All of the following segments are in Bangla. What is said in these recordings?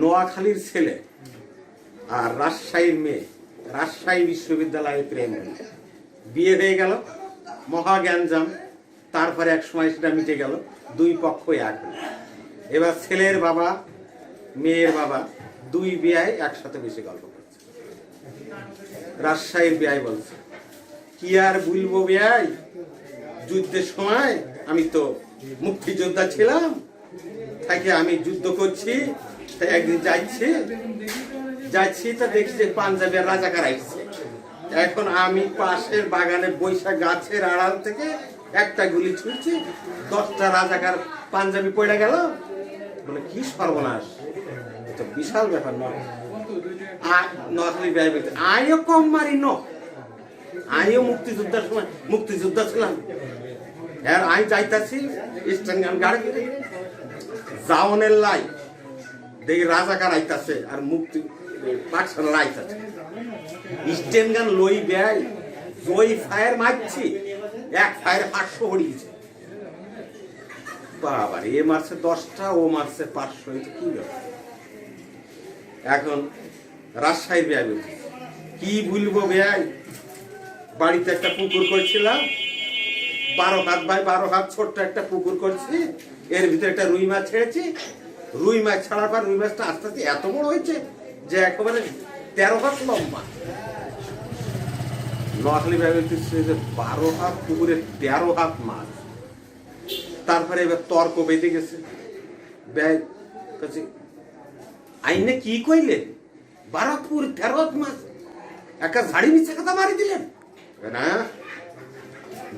নোয়াখালীর ছেলে আর রাজশাহীর মেয়ে, রাজশাহী বিশ্ববিদ্যালয়ে প্রেম বিয়ে হয়ে গেল মহা জ্ঞানজাম তারপরে এক সময় সেটা মিটে গেল, দুই পক্ষ এক এবার ছেলের বাবা, মেয়ের বাবা, দুই বিয়ায় একসাথে বেশি গল্প করছে। রাজশাহীর বিয়ায় বলছে, কি আর বলব বিয়াই যুদ্ধের সময় আমি তো মুক্তিযোদ্ধা ছিলাম। তাকে আমি যুদ্ধ করছি, তাই একদিন যাচ্ছি। যাচ্ছি তা দেখছি যে পাঞ্জাবের রাজাকার আসছে এখন আমি পাশের বাগানে বৈশাখ গাছের আড়াল থেকে একটা গুলি ছুটছি দশটা রাজাকার পাঞ্জাবি পড়ে গেল। বলে, কি সর্বনাশ? এটা বিশাল ব্যাপার নয়। আমিও কম মারি ন। আমিও মুক্তিযোদ্ধার সময় মুক্তিযোদ্ধা ছিলাম। আর আমি যাইতাছি গান গাড়ি জাওনের লাই দেখি রাজাকার আইতাছে আর মুক্তি পাকশালা আইতাছে। স্টেন গান লই ব্যয় জয় ফায়ার মারছি, এক ফায়ার পাঁচশো হড়িয়েছে বাবার, এ মারছে দশটা, ও মারছে পাঁচশো, এটা কি এখন রাজশাহীর ব্যয় কি ভুলবো ব্যয় বাড়িতে একটা পুকুর করছিলাম বারো হাত বাই বারো হাত ছোট্ট একটা পুকুর করছি। এর ভিতরে একটা রুই মাছ ছেড়েছি। রুই মাছ ছাড়ার পর রুই মাছটা আস্তে আস্তে এত বড় হয়েছে যে একেবারে তেরো হাত লম্বা। নোয়াখালী ভাই যে বারো হাত পুকুরে তেরো হাত মাছ। তারপরে এবার তর্ক বেঁধে গেছে। ব্যয় আইনে কি কইলেন বারাকপুর তেরো হাত মাছ। একটা ঝাড়ি নিচে কথা মারি দিলেন।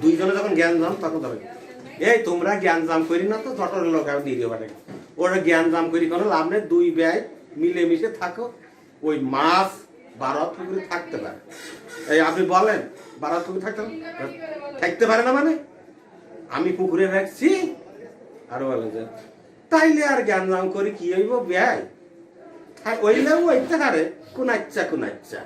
দুইজনে যখন জ্ঞান জাম তখন ধরে এই তোমরা জ্ঞান জাম করি না তো জটরের লোক আমি নিরীহ বাটে ওরা জ্ঞান জাম করি, কোনো লাভ নেই, দুই ব্যয় মিলেমিশে থাকো। ওই মাছ বারো পুকুরে থাকতে পারে। এই আপনি বলেন বারো পুকুরে থাকতে পারে? থাকতে পারে না মানে? আমি পুকুরে রাখছি। আর বলে যে, তাইলে আর জ্ঞান জাম করি কি হইব? ব্যয়। হ্যাঁ ওইলে ওইতে হারে কোন আচ্ছা কোন আচ্ছা